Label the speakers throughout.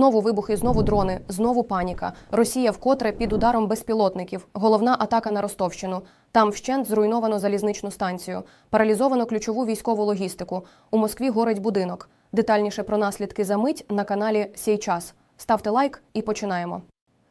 Speaker 1: Знову вибухи, знову дрони, знову паніка. Росія вкотре під ударом безпілотників. Головна атака на Ростовщину. Там вщент зруйновано залізничну станцію, паралізовано ключову військову логістику. У Москві горить будинок. Детальніше про наслідки за мить на каналі Сей час. Ставте лайк і починаємо.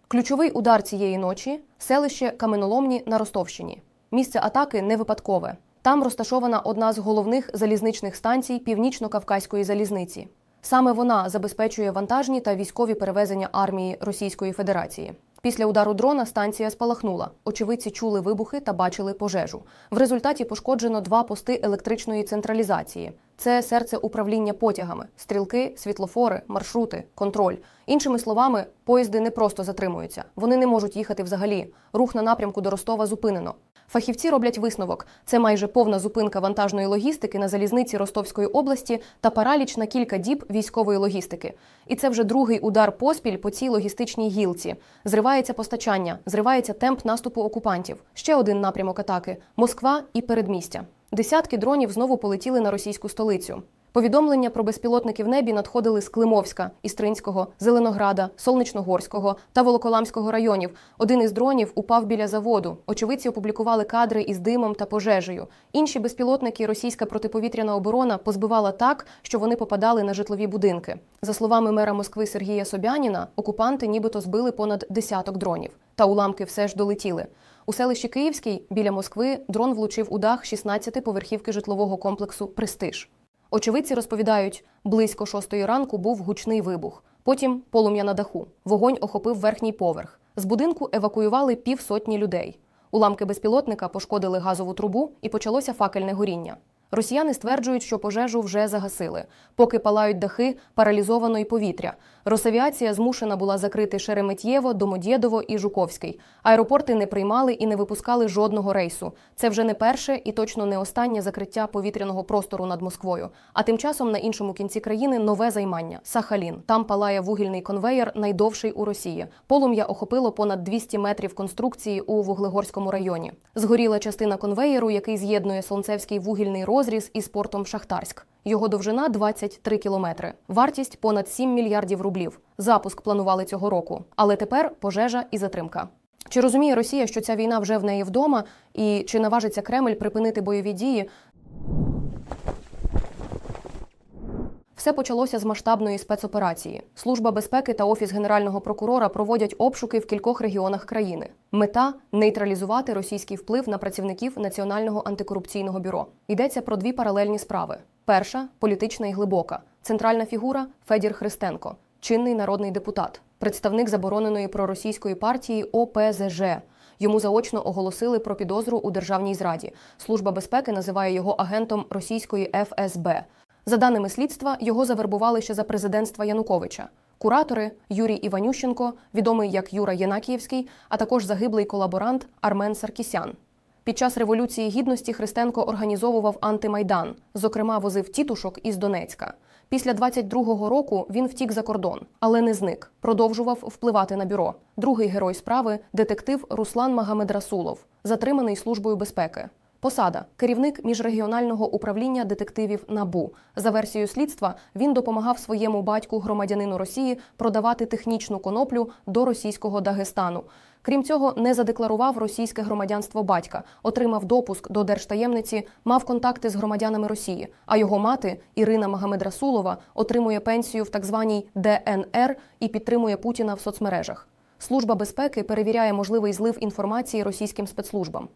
Speaker 1: Ключовий удар цієї ночі селище Каменоломні на Ростовщині. Місце атаки не випадкове. Там розташована одна з головних залізничних станцій Північно-Кавказької залізниці. Саме вона забезпечує вантажні та військові перевезення армії Російської Федерації. Після удару дрона станція спалахнула. Очевидці чули вибухи та бачили пожежу. В результаті пошкоджено два пости електричної централізації. Це серце управління потягами, стрілки, світлофори, маршрути, контроль. Іншими словами, поїзди не просто затримуються, вони не можуть їхати взагалі. Рух на напрямку до Ростова зупинено. Фахівці роблять висновок: це майже повна зупинка вантажної логістики на залізниці Ростовської області та параліч на кілька діб військової логістики. І це вже другий удар поспіль по цій логістичній гілці. Зривається постачання, зривається темп наступу окупантів. Ще один напрямок атаки Москва і передмістя. Десятки дронів знову полетіли на російську столицю. Повідомлення про безпілотники в небі надходили з Климовська, Істринського, Зеленограда, Солнечногорського та Волоколамського районів. Один із дронів упав біля заводу. Очевидці опублікували кадри із димом та пожежею. Інші безпілотники російська протиповітряна оборона позбивала так, що вони попадали на житлові будинки. За словами мера Москви Сергія Собяніна, окупанти нібито збили понад десяток дронів. Та уламки все ж долетіли. У селищі Київський біля Москви дрон влучив у дах 16-поверхівки житлового комплексу Престиж. Очевидці розповідають, близько шостої ранку був гучний вибух. Потім полум'я на даху. Вогонь охопив верхній поверх. З будинку евакуювали півсотні людей. Уламки безпілотника пошкодили газову трубу і почалося факельне горіння. Росіяни стверджують, що пожежу вже загасили. Поки палають дахи, паралізовано й повітря. Росавіація змушена була закрити Шереметьєво, Домодєдово і Жуковський. Аеропорти не приймали і не випускали жодного рейсу. Це вже не перше і точно не останнє закриття повітряного простору над Москвою. А тим часом на іншому кінці країни нове займання Сахалін. Там палає вугільний конвеєр, найдовший у Росії. Полум'я охопило понад 200 метрів конструкції у Вуглегорському районі. Згоріла частина конвеєру, який з'єднує Солнцевський вугільний розріз із портом Шахтарськ. Його довжина 23 кілометри. Вартість понад 7 мільярдів рублів. Запуск планували цього року. Але тепер пожежа і затримка. Чи розуміє Росія, що ця війна вже в неї вдома, і чи наважиться Кремль припинити бойові дії? Все почалося з масштабної спецоперації. Служба безпеки та офіс генерального прокурора проводять обшуки в кількох регіонах країни. Мета нейтралізувати російський вплив на працівників Національного антикорупційного бюро. Йдеться про дві паралельні справи: перша політична і глибока. Центральна фігура Федір Христенко, чинний народний депутат, представник забороненої проросійської партії ОПЗЖ. Йому заочно оголосили про підозру у державній зраді. Служба безпеки називає його агентом російської ФСБ. За даними слідства, його завербували ще за президентства Януковича. Куратори Юрій Іванющенко, відомий як Юра Єнакіївський, а також загиблий колаборант Армен Саркісян. Під час революції гідності Христенко організовував антимайдан, зокрема, возив тітушок із Донецька. Після 22-го року він втік за кордон, але не зник. Продовжував впливати на бюро. Другий герой справи детектив Руслан Магамедрасулов, затриманий службою безпеки. Посада керівник міжрегіонального управління детективів НАБУ. За версією слідства він допомагав своєму батьку громадянину Росії продавати технічну коноплю до російського Дагестану. Крім цього, не задекларував російське громадянство батька, отримав допуск до держтаємниці, мав контакти з громадянами Росії. А його мати Ірина Магамедрасулова отримує пенсію в так званій ДНР і підтримує Путіна в соцмережах. Служба безпеки перевіряє можливий злив інформації російським спецслужбам.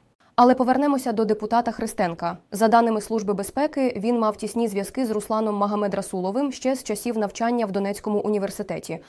Speaker 1: Але повернемося до депутата Христенка. За даними Служби безпеки, він мав тісні зв'язки з Русланом Магомедрасуловим ще з часів навчання в Донецькому університеті,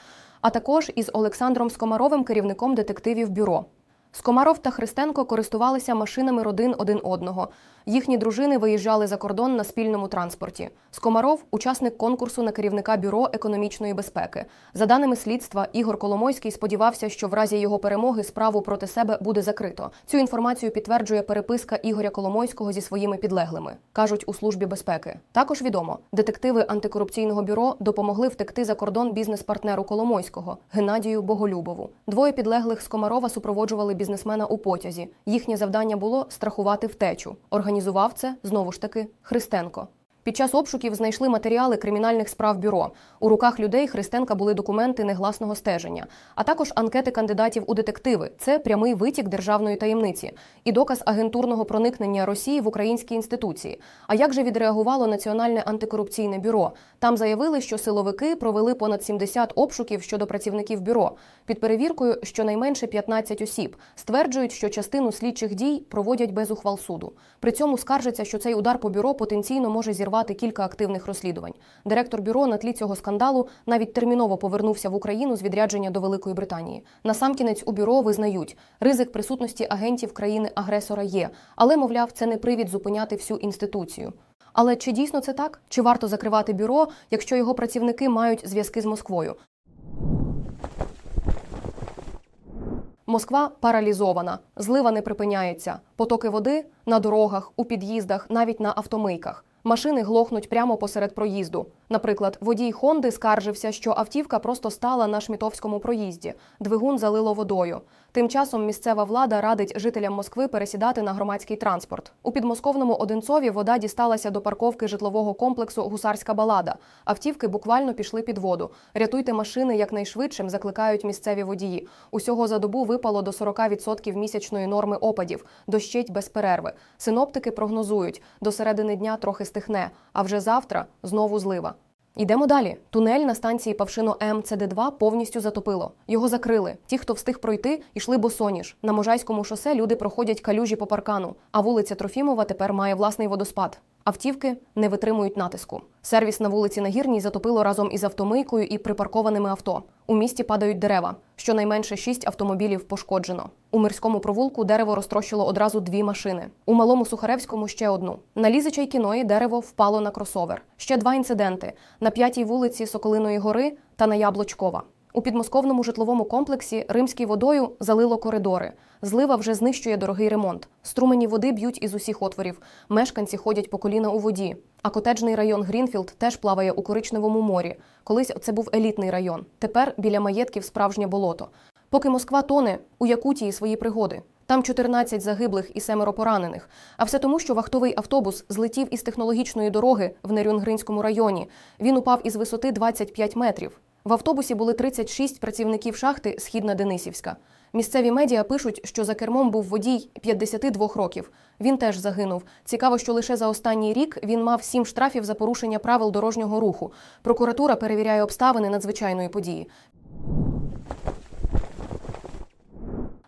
Speaker 1: а також із Олександром Скомаровим, керівником детективів бюро. Скомаров та Христенко користувалися машинами родин один одного. Їхні дружини виїжджали за кордон на спільному транспорті. Скомаров учасник конкурсу на керівника бюро економічної безпеки. За даними слідства, Ігор Коломойський сподівався, що в разі його перемоги справу проти себе буде закрито. Цю інформацію підтверджує переписка Ігоря Коломойського зі своїми підлеглими, кажуть у службі безпеки. Також відомо, детективи антикорупційного бюро допомогли втекти за кордон бізнес-партнеру Коломойського Геннадію Боголюбову. Двоє підлеглих Скомарова супроводжували бізнесмена у потязі. Їхнє завдання було страхувати втечу. Організував це знову ж таки Христенко. Під час обшуків знайшли матеріали кримінальних справ бюро. У руках людей Христенка були документи негласного стеження, а також анкети кандидатів у детективи. Це прямий витік державної таємниці і доказ агентурного проникнення Росії в українські інституції. А як же відреагувало Національне антикорупційне бюро? Там заявили, що силовики провели понад 70 обшуків щодо працівників бюро. Під перевіркою щонайменше 15 осіб стверджують, що частину слідчих дій проводять без ухвал суду. При цьому скаржаться, що цей удар по бюро потенційно може зірвати кілька активних розслідувань. Директор бюро на тлі цього скандалу навіть терміново повернувся в Україну з відрядження до Великої Британії. Насамкінець у бюро визнають, ризик присутності агентів країни-агресора є, але мовляв, це не привід зупиняти всю інституцію. Але чи дійсно це так? Чи варто закривати бюро, якщо його працівники мають зв'язки з Москвою? Москва паралізована, злива не припиняється. Потоки води на дорогах, у під'їздах, навіть на автомийках. Машини глохнуть прямо посеред проїзду. Наприклад, водій Хонди скаржився, що автівка просто стала на шмітовському проїзді. Двигун залило водою. Тим часом місцева влада радить жителям Москви пересідати на громадський транспорт. У підмосковному Одинцові вода дісталася до парковки житлового комплексу Гусарська балада. Автівки буквально пішли під воду. Рятуйте машини якнайшвидшим, закликають місцеві водії. Усього за добу випало до 40% місячної норми опадів. Дощить без перерви. Синоптики прогнозують, до середини дня трохи стихне, а вже завтра знову злива. Йдемо далі. Тунель на станції Павшино М ЦД2 повністю затопило. Його закрили. Ті, хто встиг пройти, йшли босоніж. На Можайському шосе люди проходять калюжі по паркану, а вулиця Трофімова тепер має власний водоспад. Автівки не витримують натиску. Сервіс на вулиці Нагірній затопило разом із автомийкою і припаркованими авто. У місті падають дерева. Щонайменше шість автомобілів пошкоджено. У мирському провулку дерево розтрощило одразу дві машини. У малому Сухаревському ще одну. На Лізичай кіної дерево впало на кросовер. Ще два інциденти на п'ятій вулиці Соколиної гори та на Яблочкова. У підмосковному житловому комплексі римській водою залило коридори. Злива вже знищує дорогий ремонт. Струмені води б'ють із усіх отворів. Мешканці ходять по коліна у воді. А котеджний район Грінфілд теж плаває у коричневому морі. Колись це був елітний район. Тепер біля маєтків справжнє болото. Поки Москва тоне, у Якутії свої пригоди. Там 14 загиблих і семеро поранених. А все тому, що вахтовий автобус злетів із технологічної дороги в Нерюнгринському районі. Він упав із висоти 25 метрів. В автобусі були 36 працівників шахти Східна Денисівська. Місцеві медіа пишуть, що за кермом був водій 52 років. Він теж загинув. Цікаво, що лише за останній рік він мав сім штрафів за порушення правил дорожнього руху. Прокуратура перевіряє обставини надзвичайної події.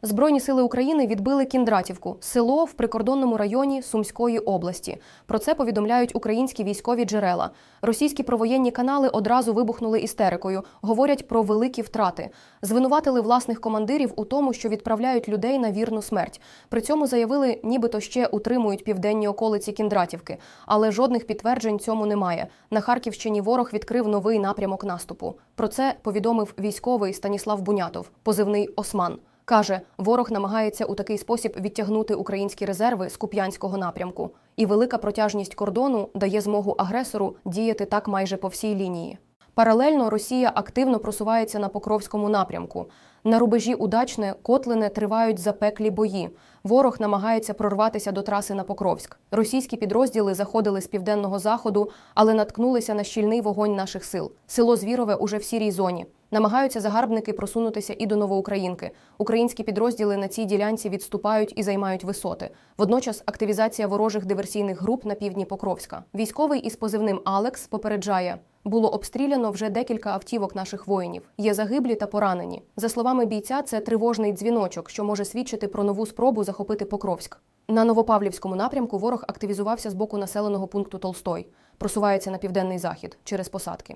Speaker 1: Збройні сили України відбили Кіндратівку, село в прикордонному районі Сумської області. Про це повідомляють українські військові джерела. Російські провоєнні канали одразу вибухнули істерикою. Говорять про великі втрати. Звинуватили власних командирів у тому, що відправляють людей на вірну смерть. При цьому заявили, нібито ще утримують південні околиці Кіндратівки, але жодних підтверджень цьому немає. На Харківщині ворог відкрив новий напрямок наступу. Про це повідомив військовий Станіслав Бунятов, позивний Осман. Каже, ворог намагається у такий спосіб відтягнути українські резерви з куп'янського напрямку, і велика протяжність кордону дає змогу агресору діяти так майже по всій лінії. Паралельно Росія активно просувається на Покровському напрямку. На рубежі удачне Котлине тривають запеклі бої. Ворог намагається прорватися до траси на Покровськ. Російські підрозділи заходили з південного заходу, але наткнулися на щільний вогонь наших сил. Село Звірове уже в сірій зоні. Намагаються загарбники просунутися і до Новоукраїнки. Українські підрозділи на цій ділянці відступають і займають висоти. Водночас активізація ворожих диверсійних груп на півдні Покровська. Військовий із позивним Алекс попереджає. Було обстріляно вже декілька автівок наших воїнів. Є загиблі та поранені. За словами бійця, це тривожний дзвіночок, що може свідчити про нову спробу захопити Покровськ. На Новопавлівському напрямку ворог активізувався з боку населеного пункту Толстой, просувається на південний захід через посадки.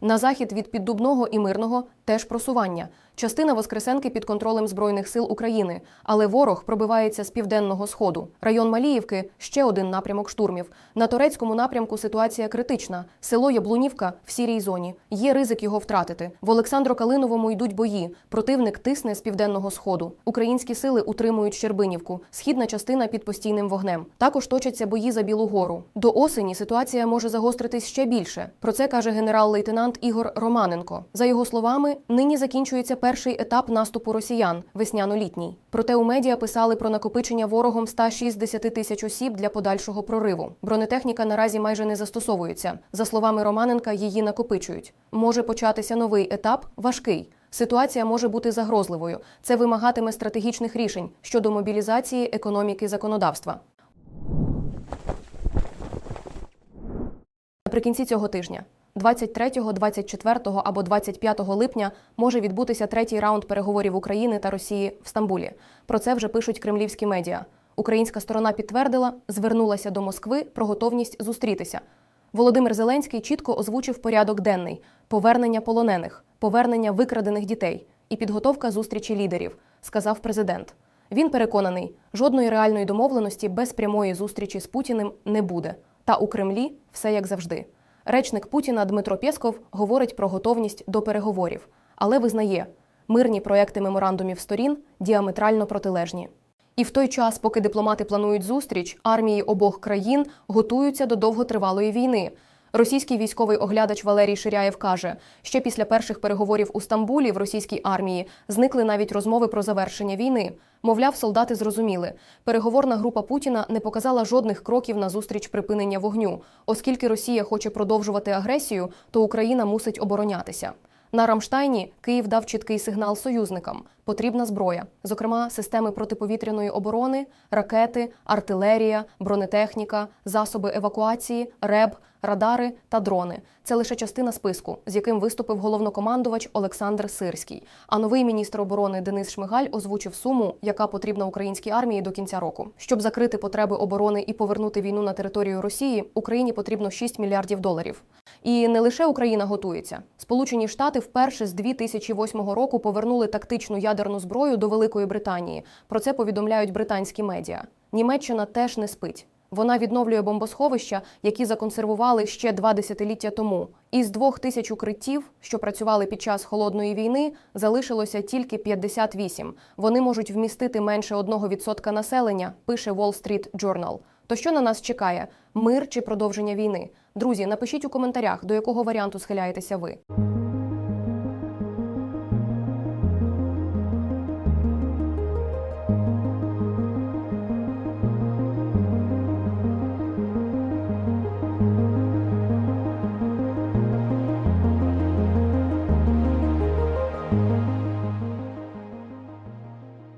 Speaker 1: На захід від Піддубного і Мирного теж просування. Частина Воскресенки під контролем Збройних сил України, але ворог пробивається з південного сходу. Район Маліївки ще один напрямок штурмів. На турецькому напрямку ситуація критична. Село Яблунівка в сірій зоні. Є ризик його втратити. В Олександро-Калиновому йдуть бої. Противник тисне з південного сходу. Українські сили утримують Щербинівку. Східна частина під постійним вогнем. Також точаться бої за Білу гору. До осені ситуація може загостритись ще більше. Про це каже генерал-лейтенант Ігор Романенко. За його словами, нині закінчується перший етап наступу росіян весняно-літній. Проте у медіа писали про накопичення ворогом 160 тисяч осіб для подальшого прориву. Бронетехніка наразі майже не застосовується. За словами Романенка, її накопичують. Може початися новий етап важкий. Ситуація може бути загрозливою. Це вимагатиме стратегічних рішень щодо мобілізації економіки законодавства. Наприкінці цього тижня, 23, 24 або 25 липня, може відбутися третій раунд переговорів України та Росії в Стамбулі. Про це вже пишуть кремлівські медіа. Українська сторона підтвердила, звернулася до Москви про готовність зустрітися. Володимир Зеленський чітко озвучив порядок денний: повернення полонених, повернення викрадених дітей і підготовка зустрічі лідерів, сказав президент. Він переконаний, жодної реальної домовленості без прямої зустрічі з Путіним не буде. Та у Кремлі все як завжди. Речник Путіна Дмитро Пєсков говорить про готовність до переговорів, але визнає, мирні проекти меморандумів сторін діаметрально протилежні. І в той час, поки дипломати планують зустріч, армії обох країн готуються до довготривалої війни. Російський військовий оглядач Валерій Ширяєв каже, ще після перших переговорів у Стамбулі в російській армії зникли навіть розмови про завершення війни. Мовляв, солдати зрозуміли, переговорна група Путіна не показала жодних кроків на зустріч припинення вогню. Оскільки Росія хоче продовжувати агресію, то Україна мусить оборонятися. На Рамштайні Київ дав чіткий сигнал союзникам: потрібна зброя, зокрема, системи протиповітряної оборони, ракети, артилерія, бронетехніка, засоби евакуації, РЕБ, радари та дрони. Це лише частина списку, з яким виступив головнокомандувач Олександр Сирський. А новий міністр оборони Денис Шмигаль озвучив суму, яка потрібна українській армії до кінця року. Щоб закрити потреби оборони і повернути війну на територію Росії, Україні потрібно 6 мільярдів доларів. І не лише Україна готується. Сполучені Штати вперше з 2008 року повернули тактичну ядерну зброю до Великої Британії. Про це повідомляють британські медіа. Німеччина теж не спить. Вона відновлює бомбосховища, які законсервували ще два десятиліття тому. Із двох тисяч укриттів, що працювали під час холодної війни, залишилося тільки 58. Вони можуть вмістити менше 1% населення, пише Wall Street Journal. То що на нас чекає? Мир чи продовження війни? Друзі, напишіть у коментарях, до якого варіанту схиляєтеся ви.